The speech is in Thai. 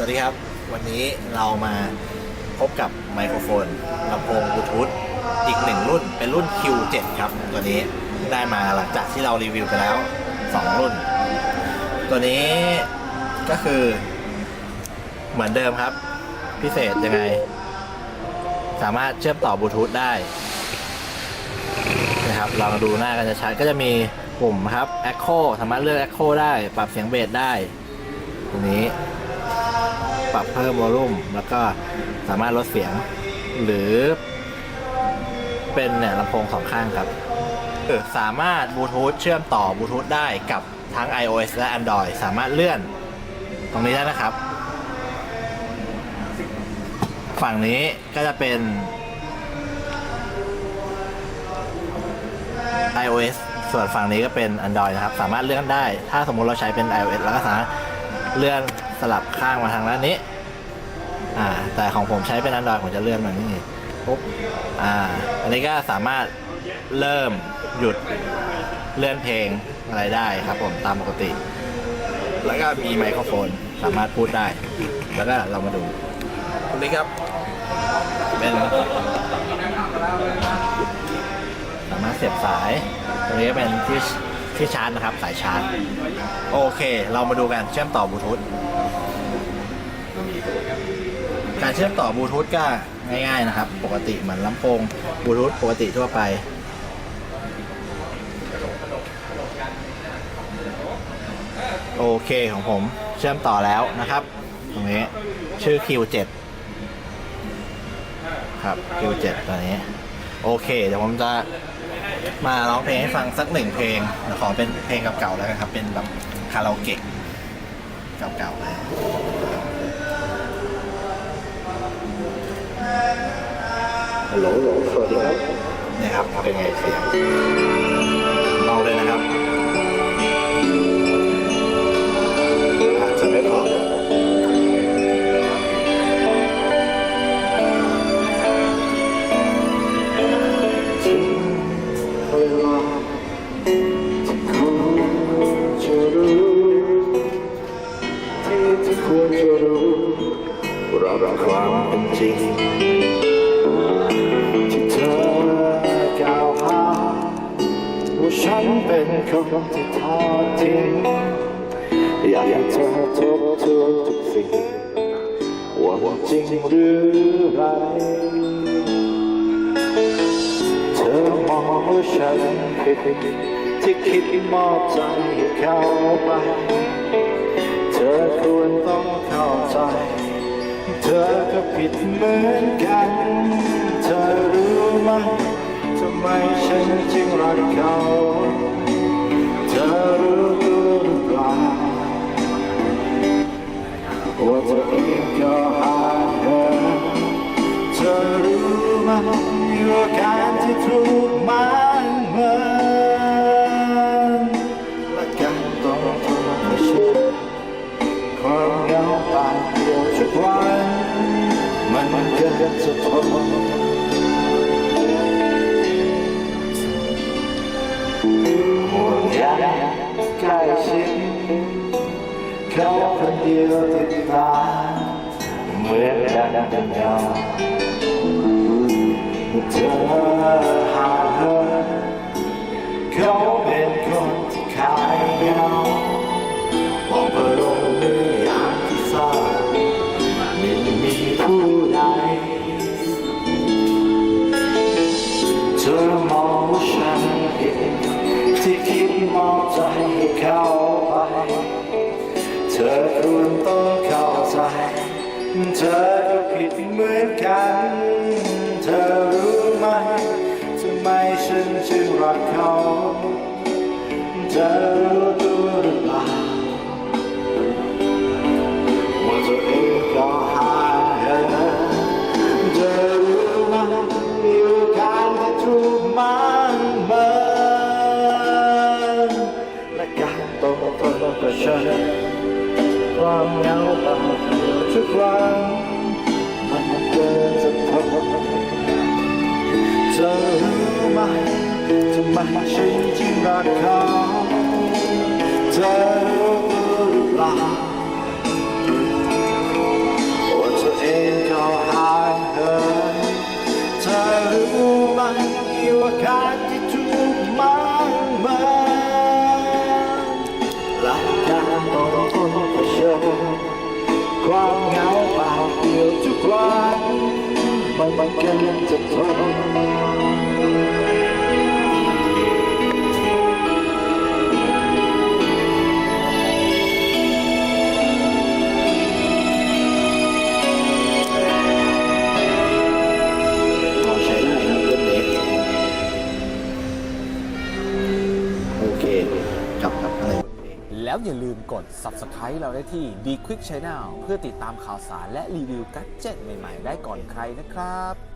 วัสดีครับ วันนี้เรามาพบกับไมโครโฟนลำโพงบลูทูธอีกหนึ่งรุ่นเป็นรุ่น Q7 ครับตัวนี้ได้มาหลังจากที่เรารีวิวไปแล้ว 2 รุ่น ตัวนี้ก็คือเหมือนเดิมครับ พิเศษยังไง สามารถเชื่อมต่อบลูทูธได้นะครับลองดูหน้ากันจะชัดก็จะมีปุ่มครับ Echo สามารถเลือก Echo ได้ ปรับเสียงเบสได้ ตัวนี้ ปรับเพิ่มวอลลุ่มแล้วก็สามารถลดเสียง หรือเป็นเนี่ยลำโพงสองข้างครับสามารถบลูทูธเชื่อมต่อบลูทูธได้กับทั้ง iOS และ Android สามารถเลื่อนตรงนี้ได้นะครับ ฝั่งนี้ก็จะเป็น iOS ส่วนฝั่งนี้ก็เป็น Android นะครับ สามารถเลื่อนได้ ถ้าสมมุติเราใช้เป็น iOS แล้วก็สามารถเลื่อน สลับข้างมาทางด้านนี้ อ่า แต่ของผมใช้เป็น Android ผมจะเลื่อนมานี่ปุ๊บ อ่า อันนี้ก็สามารถเริ่มหยุดเลื่อนเพลงอะไรได้ครับผมตามปกติ แล้วก็มีไมโครโฟนสามารถพูดได้ แล้วก็เรามาดูตรงนี้ครับ เป็นสามารถเสียบสาย ตรงนี้ก็เป็นที่ที่ชาร์จนะครับ สายชาร์จ โอเค เรามาดูกันเชื่อมต่อบลูทูธ การเชื่อมต่อบลูทูธก็ง่ายๆนะครับ ปกติเหมือนลำโพงบลูทูธปกติทั่วไป โอเคของผมเชื่อมต่อแล้วนะครับ ตรงนี้ชื่อ Q7 ครับ Q7 ตัวนี้ โอเค เดี๋ยวผมจะมาร้องเพลงให้ฟังสักหนึ่งเพลงขอเป็นเพลงเก่าๆแล้วกันครับ เป็นแบบคาราโอเกะเก่าๆเลย ฮัลโหลสวัสดีครับนี่ครับเป็นไงเสียงลองเลยนะครับ อาจจะไม่พอถึงเวลาที่คุณจะรู้ที่ที่ควรจะรู้รับความเป็นจริง ฉันเป็นคนที่ทอดทิ้งอยากให้เธอทบทวนทุกสิ่งว่าจริงหรือไรเธอมองว่าฉันผิดที่คิดมอบใจให้เขาไป เธอควรต้องเข้าใจ เธอก็ผิดเหมือนกัน เธอรู้ไหม ไมฉันจึงรักเขา 开心，高朋友的他，我也不想让你 เธอควรต้องเข้าใจ เธอก็ผิดเหมือนกัน เธอรู้ไหมทำไมฉันจึงรักเขา เธอรู้ ความเหงาบางเดียวทุกวันมันเกินจะทนเธอรู้ไหมทำไมฉันจึงรักเขา ความเหงาเปล่าเปลี่ยวทุกวันมันบังเกินจะทนโอเค แล้วอย่าลืมกด subscribe เราได้ที่ D Quick Channel เพื่อติดตามข่าวสารและรีวิวกัจเจ็ตใหม่ ๆ ได้ก่อนใครนะครับ